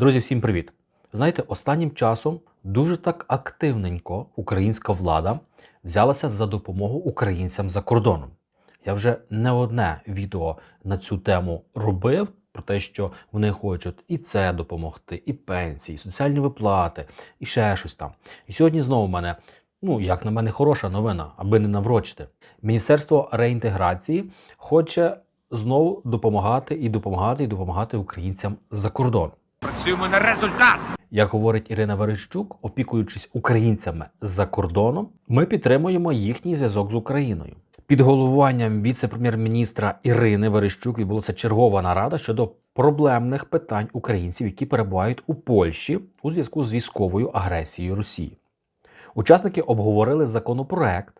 Друзі, всім привіт! Знаєте, останнім часом дуже так активненько українська влада взялася за допомогу українцям за кордоном. Я вже не одне відео на цю тему робив про те, що вони хочуть і це допомогти, і пенсії, і соціальні виплати, і ще щось там. І сьогодні знову в мене, ну як на мене, хороша новина, аби не наврочити. Міністерство реінтеграції хоче знову допомагати і допомагати і допомагати українцям за кордон. Працюємо на результат. Як говорить Ірина Верещук, опікуючись українцями за кордоном, ми підтримуємо їхній зв'язок з Україною. Під головуванням віце-прем'єр-міністра Ірини Верещук відбулася чергова нарада щодо проблемних питань українців, які перебувають у Польщі у зв'язку з військовою агресією Росії. Учасники обговорили законопроект,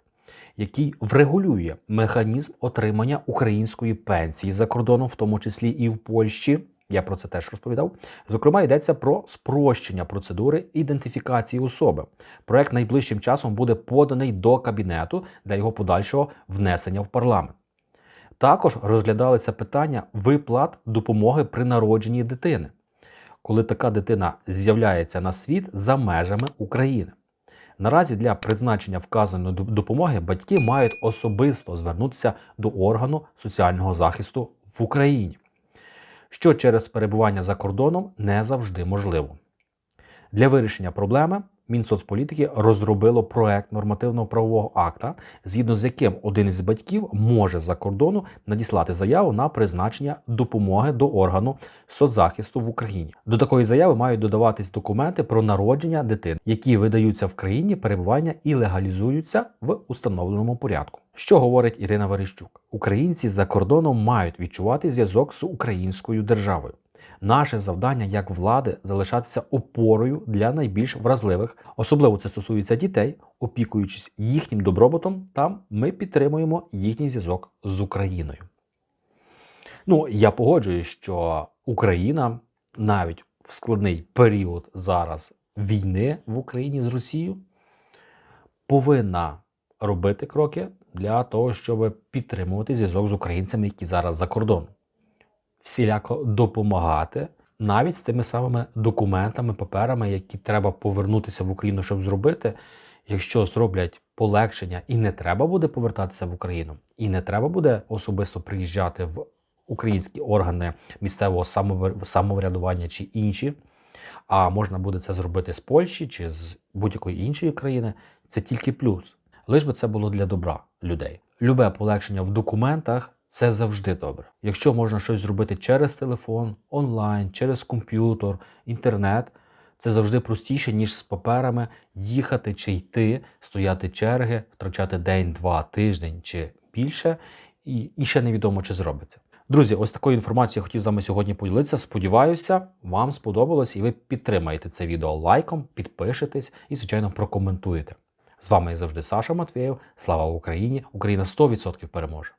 який врегулює механізм отримання української пенсії за кордоном, в тому числі і в Польщі. Я про це теж розповідав. Зокрема, йдеться про спрощення процедури ідентифікації особи. Проект найближчим часом буде поданий до кабінету для його подальшого внесення в парламент. Також розглядалися питання виплат допомоги при народженні дитини, коли така дитина з'являється на світ за межами України. Наразі для призначення вказаної допомоги батьки мають особисто звернутися до органу соціального захисту в Україні, що через перебування за кордоном не завжди можливо. Для вирішення проблеми Мінсоцполітики розробило проект нормативно-правового акта, згідно з яким один із батьків може за кордону надіслати заяву на призначення допомоги до органу соцзахисту в Україні. До такої заяви мають додаватись документи про народження дитини, які видаються в країні перебування і легалізуються в установленому порядку. Що говорить Ірина Верещук? Українці за кордоном мають відчувати зв'язок з українською державою. Наше завдання як влади залишатися опорою для найбільш вразливих, особливо це стосується дітей, опікуючись їхнім добробутом, там ми підтримуємо їхній зв'язок з Україною. Ну, я погоджуюсь, що Україна навіть в складний період зараз війни в Україні з Росією повинна робити кроки для того, щоб підтримувати зв'язок з українцями, які зараз за кордоном всіляко допомагати навіть з тими самими документами, паперами, які треба повернутися в Україну, щоб зробити. Якщо зроблять полегшення і не треба буде повертатися в Україну, і не треба буде особисто приїжджати в українські органи місцевого самоврядування чи інші, а можна буде це зробити з Польщі чи з будь-якої іншої країни, це тільки плюс. Лиш би це було для добра людей. Любе полегшення в документах це завжди добре. Якщо можна щось зробити через телефон, онлайн, через комп'ютер, інтернет, це завжди простіше, ніж з паперами їхати чи йти, стояти черги, втрачати день, два, тиждень чи більше, і, і ще невідомо, чи зробиться. Друзі, ось такою інформацією хотів з вами сьогодні поділитися. Сподіваюся, вам сподобалось і ви підтримаєте це відео лайком, підпишетесь і, звичайно, прокоментуєте. З вами як завжди Саша Матвєєв. Слава Україні! Україна 100% переможе!